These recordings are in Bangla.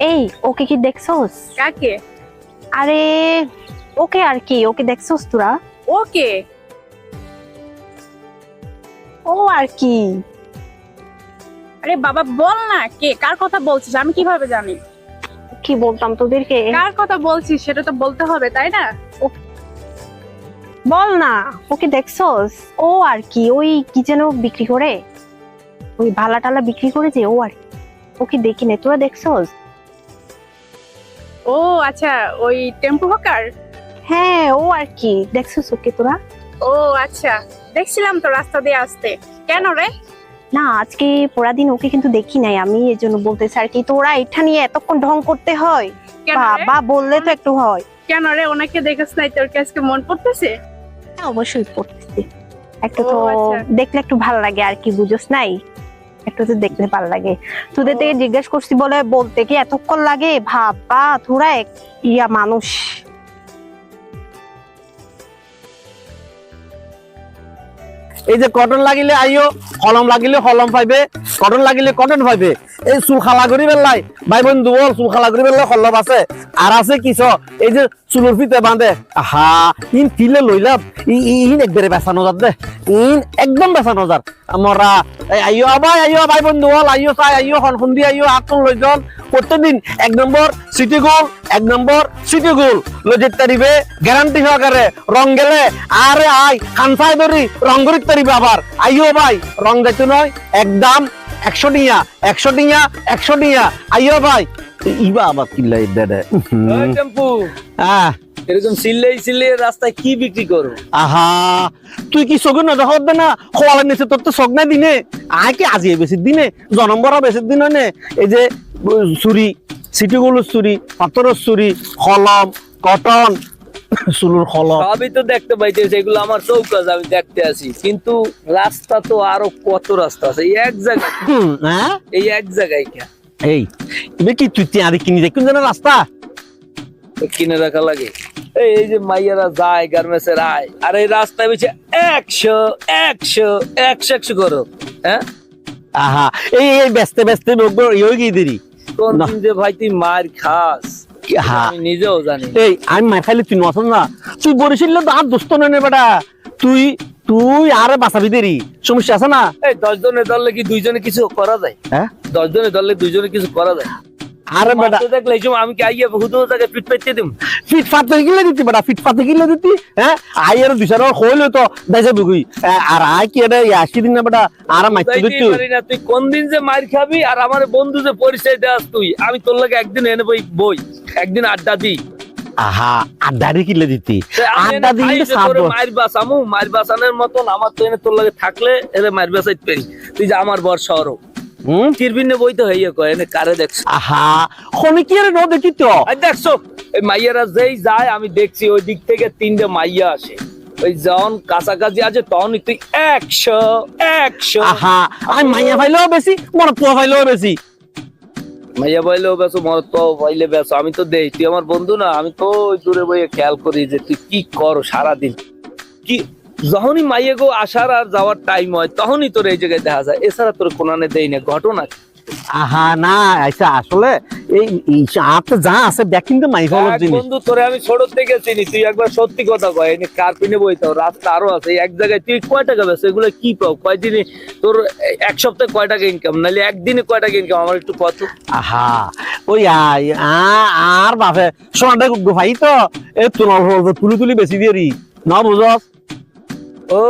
এই ওকে কি দেখছোস? কাকে? আরে ওকে আর কি ওকে দেখছোস তোরা? ওকে? ও আর কি। আরে বাবা বল না কে? কার কথা বলছিস? আমি কীভাবে জানি? কি বলতাম তোদেরকে? কার কথা বলছিস? সেটা তো বলতে হবে তাই না? বল না ওকে দেখছোস? ও আর কি ওই কি যেন বিক্রি করে? ওই ভালা টালা বিক্রি করে যে ও আর কি। ওকে দেখি না তোরা দেখছোস? ও আচ্ছা ওই টেম্পু হকার? হ্যাঁ ও আর কি। দেখছোস ওকে তোরা? ও আচ্ছা। দেখছিলাম তো রাস্তা দিয়ে আসতে। কেন রে? না আজকে পড়া দিন ওকে কিন্তু দেখি নাই আমি এর জন্য বলতেছি আর কি তোরা এটা নিয়ে এতক্ষণ ঢং করতে হয়? কেন রে? বাবা বললে তো একটু হয়। কেন রে? ওনাকে দেখাস নাই তোর কি আজকে মন পড়তেছে? হ্যাঁ, অবশ্যই পড়তেছি। একটু ও, তো আচ্ছা। দেখলে একটু ভালো লাগে আর কি বুঝোস নাই? একটু দেখতে ভালো লাগে। তোদের থেকে জিজ্ঞেস করছি বলে বলতে কি এতক্ষণ লাগে? ভাবা তোরা এক ইয়া মানুষ। এই যে কটন লাগিলে আইও। কলম লাগিলে কলম পাইবে, কটন লাগিলে কটন পাইবে। এই চুল খালা করি বেলাই ভাই বন্ধু বল চুল খালা করি বেলাই কলম আছে। আর আছে কিছ এই যে চুলোর ফিতে বাঁধে আহা, ইন কিলে লইলাম ই- ই- ইন একবারে বেসানো যার দে। ইন একদম বেসানো যার মরা আইও আবাই আইও ভাই বন্ধু বল আইও চাই আইও খন খুন্দি আইও হাতখন লৈ যান। প্রত্যেকদিন এক নম্বর সিটি গোল, এক নম্বর সিটি গোল। লজিত তারিবে গ্যারান্টি সহকারে রং গেলে আরে আই খানসাই ধরি রং করিত তারিবে আবার আইও ভাই রং যাইতো নয় একদম একশো টিয়া একশো টিয়া একশো টিয়া। আইও ভাই। ইবা আবার কিল্লাই দেড়ে টেম্পু। আহ। এরকম সিল্লাই সিল্লাই রাস্তায় কি বিক্রি করো আহা তুই কি না দেখা হবে না? খোয়ালে নিচে তোর তো দিনে। আয় কি আজি বেশি দিনে? জনম্বর বেশি দিন হয় নে? এই যে চুরি চুরি পাথরের চুরি কলম কটন চুলোর সবই তো দেখতে পাইতেছি এগুলো আমার চৌকাজ আমি দেখতে আসি কিন্তু রাস্তা তো আরও কত রাস্তা আছে? এই এক জায়গায় হ্যাঁ? এই এক জায়গায় কে এই কি তুই কিনি যেন রাস্তা? কিনে রাখা লাগে। এই যে মাইয়ারা যায় গার্মেন্টসের আয় আর এই রাস্তায় বেছে একশো একশো একশো একশো করো। হ্যাঁ? আহা এই এই ব্যস্তে ব্যস্তে লোক ইয়ে গিয়ে দেরি? কোন যে ভাই তুই মার খাস। নিজেও জানি এই আমি মাই খাইলে তুই না। তুই বরিশিল তো আর দোস্ত নয় বেটা। তুই তুই আরে বাঁচাবি দেরি। সমস্যা আছে না? এই দশ জনে দলে কি দুইজনে কিছু করা যায়? হ্যাঁ? দশ জনে দলে দুইজনে কিছু করা যায়? আরে বেটা দেখলে আমি কি আইয়া হুদো তাকে পিট পেতে দিম? গিলে দিতি বেটা ফিট ফাতে গিলে দিতি হ্যাঁ? আই আর দুই তো দেশে বুগুই আর আই কি এটা আসি দিন না বেটা আর মাইতে দিতি। তুই কোন দিন যে মার খাবি আর আমার বন্ধু যে পরিচয় তুই আমি তোর লাগে একদিন এনে বই বই একদিন আড্ডা দিই। আহা আড্ডারি কিলে দিতি? আড্ডা এনে খাই দিলে যে তোরে সাবো মার বাসামু মার বাসানোর মতন আমার তো এনে তোর লাগে থাকলে এলে মার বাসাইতে তুই যে আমার বর শহর হইয়া কয় এনে কারে দেখছ? আহা খনি কি আর ন দেখি তো? দেখছ এই মাইয়ারা যেই যায় আমি দেখছি ওই দিক থেকে তিনটে মাইয়া আসে। ওই যখন কাছাকাছি আছে তখন তুই একশো একশো। আহা আমি মাইয়া ফাইলেও বেশি মনে পোয়া ফাইলেও বেশি। মাইয়া বইলেও বেসো মর তো বেসো আমি তো দেই তুই আমার বন্ধু না আমি তো দূরে বইয়ে খেয়াল করি যে তুই কি কর সারাদিন? কি যখনই মাইয়ে গো আসার আর যাওয়ার টাইম হয় তখনই তোর এই জায়গায় দেখা যায়। এছাড়া তোর কোনানে দেই না ঘটনা আহা না আচ্ছা আসলে এই যা আছে কিন্তু মাই জিনিস। বন্ধু তোরে আমি ছোট থেকে চিনি তুই একবার সত্যি কথা কয় এনে বইতাও রাস্তা আরও আছে এক জায়গায় তুই কয় টাকা বেছো এগুলো কি পাও? কয়দিনে তোর এক সপ্তাহে কয় টাকা ইনকাম নাহলে একদিনে কয় টাকা ইনকাম আমার একটু কত? আহা ওই আর বাপে সোনাটা গুফাই তো এ তুলার হল তুলি তুলি বেশি দিয়ে না বুঝস? ও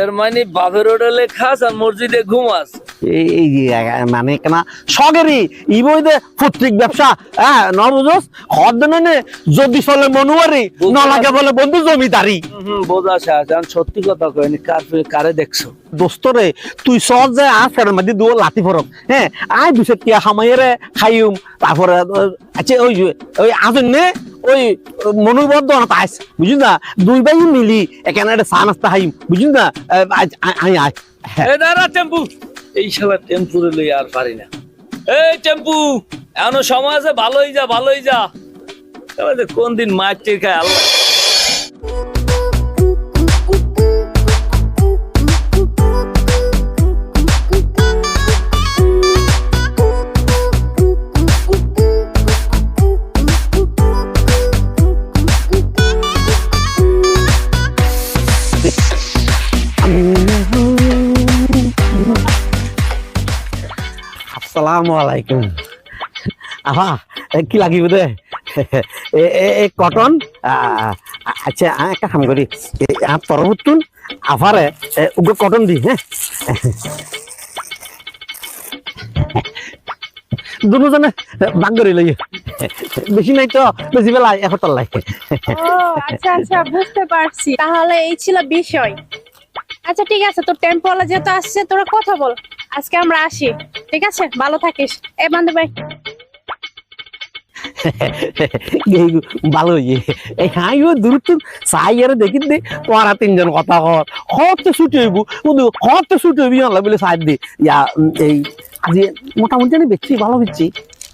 এর মানে বাপের হোটেলে খাস আর মসজিদে ঘুমাস। এই মানে কেনা? সগেরি ই বই ব্যবসা হ্যাঁ ন বুঝস হর দিনে নে যদি চলে মনুয়ারি ন বলে বন্ধু জমিদারি। বোঝা সত্যি কথা কইনি কার কারে দেখছ? দোস্তরে তুই সহজ যে আজ ফেরার মধ্যে দুও লাতি ফরক। হ্যাঁ আই দুসে টিয়া খামাইরে খাইম তারপরে আচ্ছা ওই ওই নে ওই মনোবদ্ধ পাইস বুঝুন না? দুই ভাই মিলি এখানে একটা চা নাস্তা খাইম, বুঝুন না? আজ আই- আজ দাঁড়া, টেম্পু। এই শালা টেম্পুরে লই আর পারি না। এই টেম্পু এমন সময় আছে, ভালোই যা ভালোই যা। কোন দিন মাছ খায়, আল্লাহ। আসসালামু আলাইকুম আহা এ, কি লাগিব দে? কটন? আচ্ছা একটা কাম করি পরবর্তুন আফারে এ, উগো কটন দি হ্যাঁ দুজনে ভাগ করে লই বেশি নাই তো বেশি বেলা লাই ও আচ্ছা আচ্ছা বুঝতে পারছি। তাহলে এই ছিল বিষয়। আচ্ছা ঠিক আছে তোর টেম্পোলা যেহেতু আসছে তোরা কথা বল। আজকে আমরা আসি, ঠিক আছে? ভালো থাকিস। এ বান্ধব ভাই। ভালো ইয়ে। দেখি দে তিনজন কথা কিন্তু হইবি বলে এই মোটামুটি আমি বেচছি ভালো খারাপ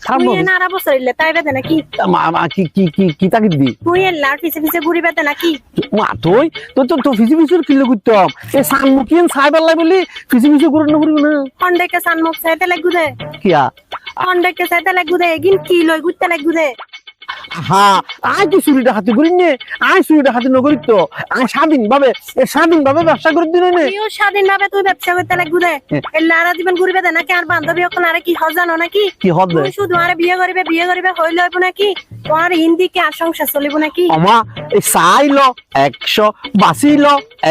তুই নয় আরা বছর ইলে তাই বেদে নাকি? মা- মা, কি কি কি কি তাকি দি তুই পিছে পিছে ঘুরি বেদে নাকি? মা তুই তো তো তো ফিজি ফিজির কিলো করতাম এই সান মুখিয়ান সাই বেলাই বলি ফিজি ফিজি করে না করিব না। খন্ডেকে সান মুখ চাইতে লাগু দে। কিয়া? খন্ডেকে চাইতে লাগু দে এগিন কি লই গুতে লাগু হা আই কি চুরিটা হাতে করি নে আই চুরিটা হাতে নকরি তো। আই স্বাধীন ভাবে স্বাধীন ভাবে ব্যবসা করে দিন নে। স্বাধীন ভাবে তুই ব্যবসা করতে লাগু দে এলে আর জীবন ঘুরি বেদে নাকি আর বান্ধবী ওখানে আরে কি হজানো নাকি? কি হবে? শুধু আরে বিয়ে করিবে বিয়ে করিবে হইল হইব নাকি? তোমার হিন্দি কি আর সংসার চলিব নাকি? আমা এই চাই ল একশো বাঁচি ল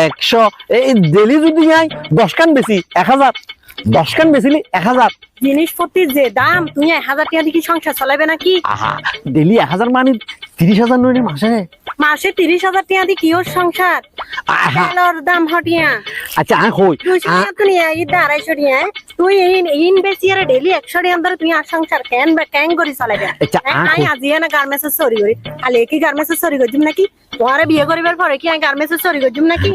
একশো এই ডেলি যদি আই দশ কান বেশি এক হাজার। দশ কান বেচিলি এক হাজার। জিনিসপত্রির যে দাম তুমি এক হাজার টাকা দিয়ে কি সংসার চালাবে নাকি? ডেলি এক হাজার মানে তিরিশ হাজার রে মাসে? মাসে তিরিশ হাজার টাকা দিয়ে কি ওর সংসার তেলর দাম হটিয়া আচ্ছা হই তুই ঈদ আড়াইশো টাকা তুই ইন ইন বেশি আর ডেলি একশো টাকা ধরে তুই আর সংসার কেন বা কেন করি চালাবে আচ্ছা আই আই আজি না গার্মেন্টস সরি করি। খালি কি গার্মেন্টস সরি করছিম নাকি? তোমারে বিয়ে করিবার পরে কি আমি গার্মেন্টস সরি করছিম নাকি?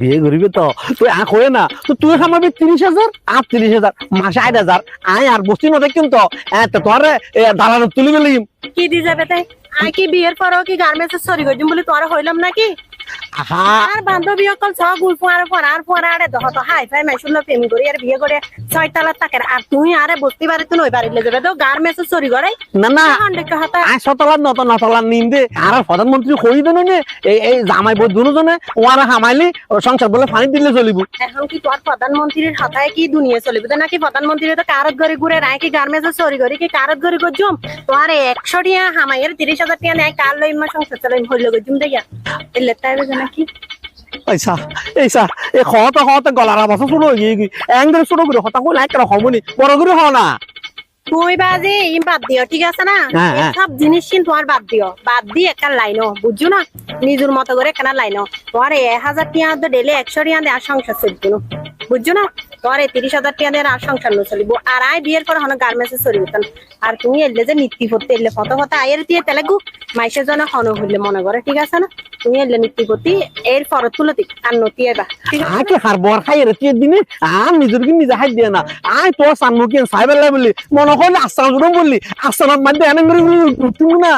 বিয়ে করিবে তো। তুই আখ হয়ে না? তো তুই খামাবি তিরিশ হাজার আর তিরিশ হাজার মাসে আট হাজার। আই আর বস্তি নদে কিন্তু তোর দালানো তুলি বেলিম কি দি যাবে তাই? আই কি বিয়ের পরও কি গার্মেন্টস সরি করছিম বলে তোরা হইলাম নাকি? আর বান্ধবী অকল ছ গুল ফুয়ার পড়ার পরে আরে দহ তো হাই ফাই মাইশুল প্রেম করি আর বিয়ে করে ছয় তালার তাকে আর তুই আরে বসতে পারি তুই নই পারিলে যাবে তো গার্মেন্টস সরি করে। না না। আই সতলার নত নতলার নিম দে। আর প্রধানমন্ত্রী কই দেন নে? এই জামাই বই দুজনে ওয়ারা হামাইলি সংসার বলে পানি দিলে চলিব। এখন কি তোর প্রধানমন্ত্রীর হাতায় কি দুনিয়া চলিবে? তো নাকি প্রধানমন্ত্রী তো কারত ঘরে ঘুরে রায় কি গার্মেন্টস সরি করে কি কারত ঘরে গজুম তোমার একশো টিয়া হামাইয়ের তিরিশ হাজার টিয়া নেয় কার লই মা সংসার চালাই হইল গজুম দেয়া এই গলার হয়ে গিয়ে একদম করে হতা কই লাইক হবনি বড় করে হ না? তুই বাজে ইম বাদ দিও ঠিক আছে না। সব জিনিস কিন্তু তোমার বাদ দিও বাদ দিয়ে একটা লাইনো বুঝছ না? নিজের মতো করে একটা লাইনো। তোমার এক হাজার টিয়া ডেলে একশো টিয়া আর সংসার চলতো বুঝছ না? তোমার এই তিরিশ হাজার টিয়া দিয়ে আর সংসার ন চলিব। আর আই বিয়ের পর হন গার্মেন্টস চলি হতাম আর তুমি এলে যে নীতি করতে এলে ফটো ফটো আয়ের দিয়ে তেলেগু মাইসের জন্য হন হইলে মনে করে ঠিক আছে না? তুমি এলে নীতি করতে এর ফরত তুলতি আর নতি এবা আকে হার বর খাই রে তুই দিনে আর নিজের কি নিজে হাই দিয়ে না। আই তো সানমুখী সাইবার লাই বলি মনে করলে আস্তান জুড়ে বললি আস্তানার মধ্যে এনে করে তুমি না।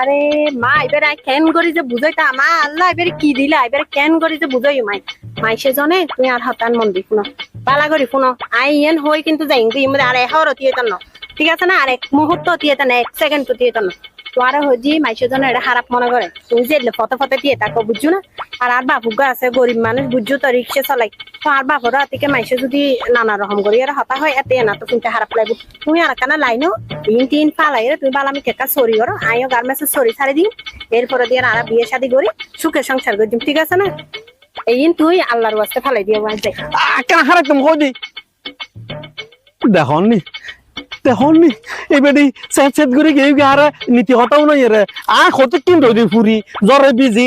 আরে মা এবারে আই কেন করি যে বুঝাইতা? মা আল্লাহ এবারে কি দিলা? এবারে কেন করি যে বুঝাই মাই। মাই সেজনে তুই আর হতান মন দি শুনো পালা করি শুনো। আই ইয়েন হই কিন্তু যাই কিন্তু ইমরে আর এহর অতি এতন ঠিক আছে না? আর এক মুহূর্ত অতি এতন এক সেকেন্ড অতি এতন তোমার হজি মাই সেজনে এটা খারাপ মনে করে তুমি যে ফটো ফটো দিয়ে তাকে বুঝছ না? আর আর বাপু গা আছে গরিব মানুষ বুঝছ তো রিক্সা চালাই। তো আর বাপর রাতিকে মাইসে যদি নানা রকম করি আর হতা হয়, এতে না তো তুমি খারাপ লাগবে? তুমি আর কানা লাইনো তিন তিন পালাই রে তুমি বালামি কেকা সরি করো আইও গার্মেন্টস সরি ছাড়ি দিই এরপরে দিয়ে আর বিয়ে শাদি করি সুখে সংসার করি ঠিক আছে না? এই তুই আল্লাহর ওয়াস্তে ফালাই দিয়ে ওয়াজ দেখ। কেন হারে তুমি কই দি দেখনি দেখনি এবারে সেট সেট করে গিয়ে আর নীতি হতাও নাই রে? আয় কত কিন রই ফুরি জ্বরে বিজি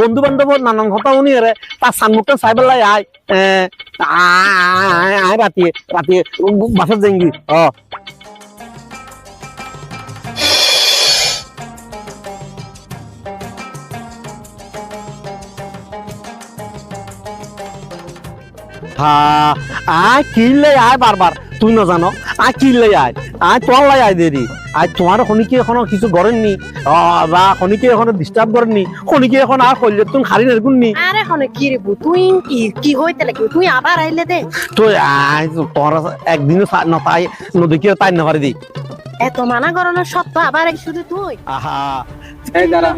বন্ধু বান্ধব নানান হতাও নি রে? তার সানমুখটা সাইবেলাই আয় আয় রাতি রাতি বাসার যাইঙ্গি ও হ্যাঁ আয় কিনলে আয় বারবার তুই না জানো আয় কিনলে আয় আয় তোর লাই আয় দেরি আয় তোমার খনিকে এখনও কিছু করেননি আহ, বা খনিকে এখনও ডিস্টার্ব করেননি খনিকে এখন আর করলে তুমি খালি নেরগুননি আরে হনে কি রে তুই কি কি হইতে লাগি তুই আবার আইলে দে। তো আয় তোর একদিনও না তাই নদীকে তাই না পারি দি। এত মানা করানোর সত্ত্বেও আবার এই শুধু তুই। আহা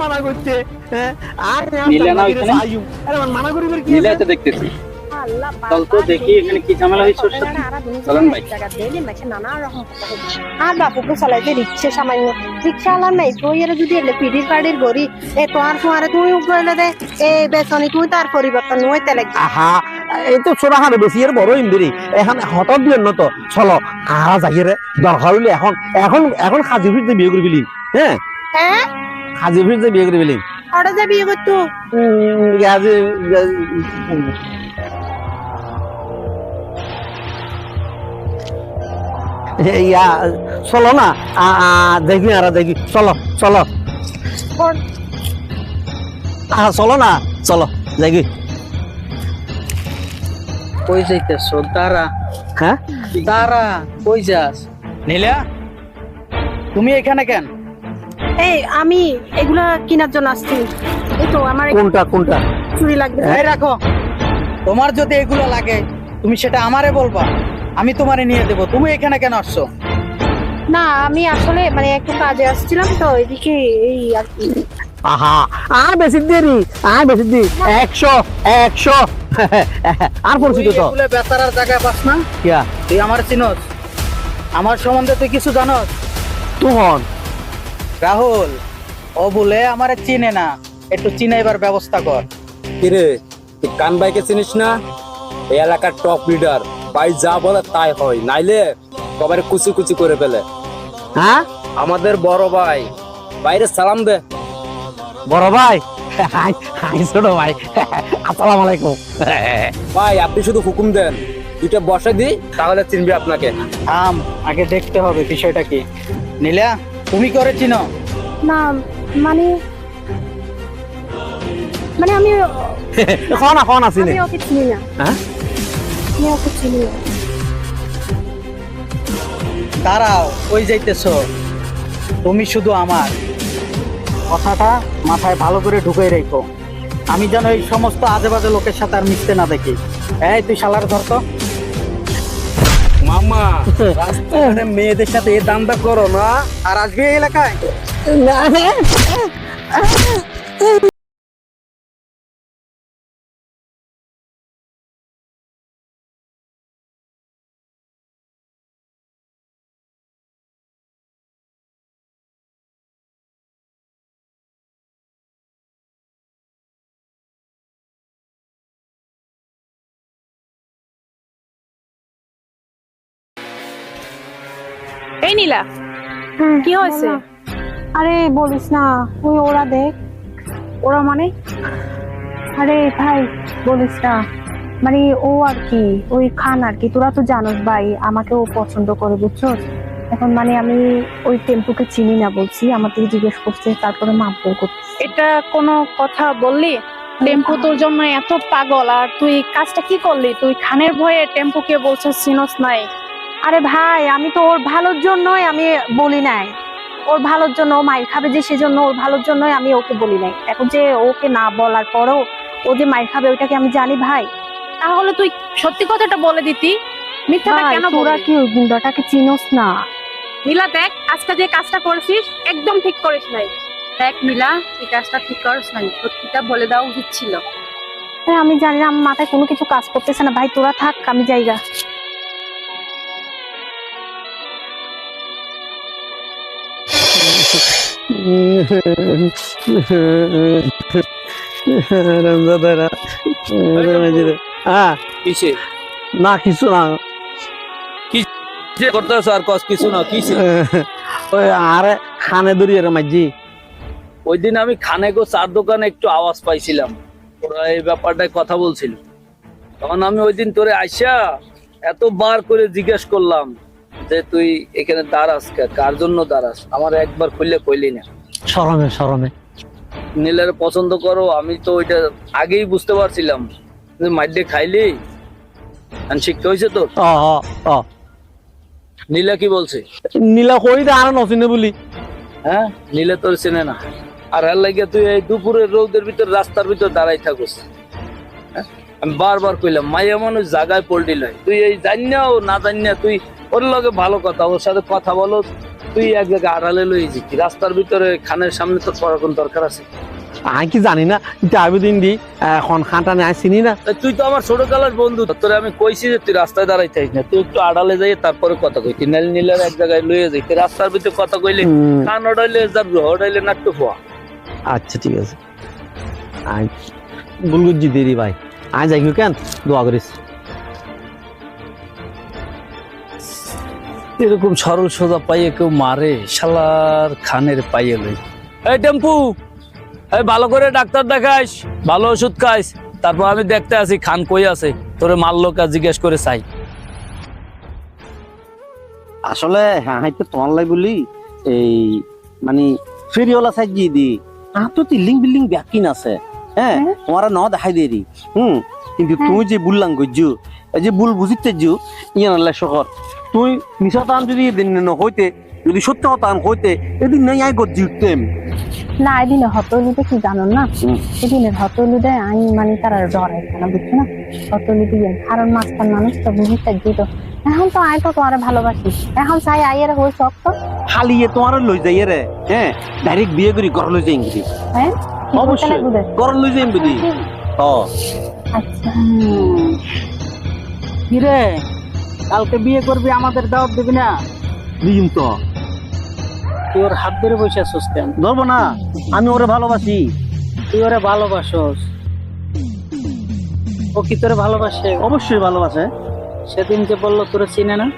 মানা করছে হ্যাঁ আর না মানা করিবার কি দেখতেছি। চল তো দেখি এখানে কি ঝামেলা হয়েছে ওর সাথে। চলেন ভাই। নানা রকম আর বাপুকে চালাইতে রিক্সা সামান্য। রিক্সা আলার নাই তুই এর যদি এলে পিডির পাড়ির গড়ি এ তোমার ফুয়ারে তুমি উগলে দে এ বেসনি তুই তার পরিবর্তন নয় তেলে আহা এই তো ছোট হারে বেশি এর বড় ইন্দিরি। এখন হঠাৎ দিয়ে তো। চলো আরা যাই দরকার হইলে এখন এখন এখন খাজি ফিরতে বিয়ে করে ফেলি হ্যাঁ? হ্যাঁ? খাজি ফিরতে বিয়ে করে ফেলি। ওটা যে বিয়ে করতো? গাজি ইয়া চলো না। দেখি আর দেখি। চলো চলো। চলো না চলো দেখি। কই যাইতেছ? দাঁড়া। হ্যাঁ? দাঁড়া কই যাস? নীলা তুমি এখানে কেন? এই আমি এগুলা কেনার জন্য আসছি। এই তো আমার কোনটা কোনটা? চুরি লাগবে। এই রাখো। তোমার যদি এগুলো লাগে তুমি সেটা আমারে বলবা। আমি তোমারে নিয়ে দেবো। তুমি এখানে কেন আসছো? না আমি আসলে মানে একটু কাজে আসছিলাম তো এদিকে এই আর কি। আহা আর বেশি দেরি আর বেশি দেরি। একশো একশো। আর পরিচিত তুই তো বেচারার জায়গায় পাস না? কিয়া তুই আমার চিনস। আমার সম্বন্ধে তুই কিছু জানস? তুহন। রাহুল ও বলে আমারে চিনে না। একটু চিনাইবার ব্যবস্থা কর। কিরে তুই কান ভাইকে চিনিস না? এই এলাকার টপ লিডার ভাই যা বলে তাই হয় নাইলে সবাই কুচি কুচি করে ফেলে। হ্যাঁ? আমাদের বড় ভাই বাইরে সালাম দে। বড় ভাই? হাই হাই ছোট ভাই। আসসালামু আলাইকুম। ভাই আপনি শুধু হুকুম দেন দুইটা বসে দি তাহলে চিনবি আপনাকে। থাম আগে দেখতে হবে বিষয়টা কি। নীলা তুমি করে চিনো? না মানে মানে আমি আমি চিনি না। হ্যাঁ? ওকে দাঁড়াও ওই যাইতেছো। তুমি শুধু আমার। কথাটা মাথায় ভালো করে ঢুকে রেখো। আমি যেন এই সমস্ত আজে বাজে লোকের সাথে আর মিশতে না দেখি। এই তুই শালার ধরতো মামা রাস্তাঘাটে মেয়েদের সাথে এই দান্দা করো না। আর আসবি এই এলাকায়? এই নীলা কি হয়েছে? আরে বলিস না তুই ওরা দেখ। ওরা মানে? আরে ভাই বলিস না। মানে ও আর কি ওই খান আর কি তোরা তো জানোস ভাই আমাকে ও পছন্দ করে বুঝছস? এখন মানে আমি ওই টেম্পুকে চিনি না বলছি আমার থেকে জিজ্ঞেস করছে তারপরে মাপবো করছে এটা কোনো কথা বললি? টেম্পু তোর জন্য এত পাগল আর তুই কাজটা কি করলি? তুই খানের ভয়ে টেম্পুকে বলছিস চিনস নাই। আরে ভাই আমি তো ওর ভালোর জন্যই আমি বলি নাই। ওর ভালোর জন্য ও মাইর খাবে যে সেজন্য ওর ভালোর জন্যই আমি ওকে বলি নাই। এখন যে ওকে না বলার পরও ও যে মাইর খাবে ওইটাকে আমি জানি ভাই? তাহলে তুই সত্যি কথাটা বলে দিতি। মিথ্যাটা কেন তোরা কি ওই গুন্ডাটাকে চিনোস না? নীলা দেখ আজকে যে কাজটা করেছিস একদম ঠিক করিস নাই। দেখ নীলা এই কাজটা ঠিক করিস নাই সত্যিটা বলে দেওয়া উচিত ছিল। হ্যাঁ আমি জানি না আমার মাথায় কোনো কিছু কাজ করতেছে না। ভাই তোরা থাক আমি জায়গা হ্যাঁ কিসে? না কিছু না। করতেছ আর কস কিছু না কিসে? ওই আরে খানে রে মাঝি। ওই দিন আমি খানে গো চার দোকানে একটু আওয়াজ পাইছিলাম। ওরা এই ব্যাপারটায় কথা বলছিল। তখন আমি ওই দিন তোরে আইসা এত বার করে জিজ্ঞেস করলাম যে তুই এখানে দাঁড়াস কার জন্য দাঁড়াস? আমার একবার খুললে কইলি না। সরমে সরমে। নীলের পছন্দ করো আমি তো ওইটা আগেই বুঝতে পারছিলাম। যে মাইডে খাইলি? আর শিক্ষা হয়েছে তো নীলা কি বলছে? নীলা কই দে আর নচিনে বলি। হ্যাঁ? নীলে তোর চেনে না। আর এর লাগে তুই এই দুপুরের রোদের ভিতর রাস্তার ভিতর দাঁড়াই থাকুস। হ্যাঁ? আমি বারবার কইলাম মাইয়া মানুষ জায়গায় পোল্টি লয়। তুই এই জানিনা ও না জানিনা তুই ওর লগে ভালো কথা ওর সাথে কথা বলো। তুই এক জায়গায় আড়ালে লই যেতি রাস্তার ভিতরে খানের সামনে করার কোন দরকার আছে। আমি কি জানি না যাবি দিন দি এখন খানটা নেই চিনি না। তুই তো আমার ছোট কালের বন্ধু তোরে আমি কইছি যে তুই রাস্তায় দাঁড়াই না। তুই একটু আড়ালে যাই তারপরে কথা কই। তিনাল নীলের এক জায়গায় লইয়ে যাই তুই রাস্তার ভিতরে কথা কইলে হুম, কান ওড়াইলে যার ওড়াইলে নাট্য হওয়া আচ্ছা ঠিক আছে। আই বুলগুজি দেরি ভাই। আই যাই কেন? দোয়া করিস। এরকম সরল সোজা পাইয়ে কেউ মারে শালার খানের পাইয়ে লই। এই টেম্পু এই ভালো করে ডাক্তার দেখাইস ভালো ওষুধ খাইস তারপর আমি দেখতে আছি খান কই আছে তোরে মারলো কা জিজ্ঞেস করে চাই। আসলে হ্যাঁ হাইতে তোমার লাই বলি এই মানে ফেরিওয়ালা সাইজ দিয়ে দি আহ তো তিল্লিং বিল্ডিং ব্যাকিন আছে হ্যাঁ তোমার ন দেখাই দিয়ে দি হুম কিন্তু তুই যে বুললাং গজ্জু এই যে বুল বুঝিতে জু ইয়ান আল্লাহ শহর তুই মিশা তান যদি দিন ন হইতে যদি সত্য আন হইতে এদিন নাই আই গজ্জি উঠতেম না এদিনে হতলিতে কি জানো না? হুম। এদিনের হতলিতে আমি মানে তারা ডরাই না বুঝছ না? হতলি দিয়ে কারণ মাঝখান মানুষ তো বুঝিতে দিত এখন তো আয় তো তোমার ভালোবাসি। এখন চাই আইয়ের হই সব তো। হালিয়ে তোমার লই যাই রে হ্যাঁ ডাইরেক্ট বিয়ে করি ঘর লই যাই বুঝি হ্যাঁ কি অবশ্যই রে? ঘর লই যাই বুঝি ও আচ্ছা কিরে কালকে বিয়ে করবি আমাদের দাওয়াত দিবি না। দিম তো। তুই ওর হাত ধরে বসে আছিস কেন? ধরবো না আমি ওরে ভালোবাসি। তুই ওরে ভালোবাসস। ও কি তোরে ভালোবাসে? অবশ্যই ভালোবাসে। সেদিন যে বলল তোরে চিনে না?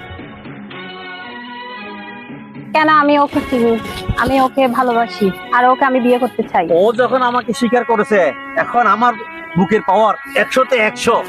কেন আমি ওকে চিনি? আমি ওকে ভালোবাসি আর ওকে আমি বিয়ে করতে চাই। ও যখন আমাকে স্বীকার করেছে এখন আমার বুকের পাওয়ার একশোতে একশো।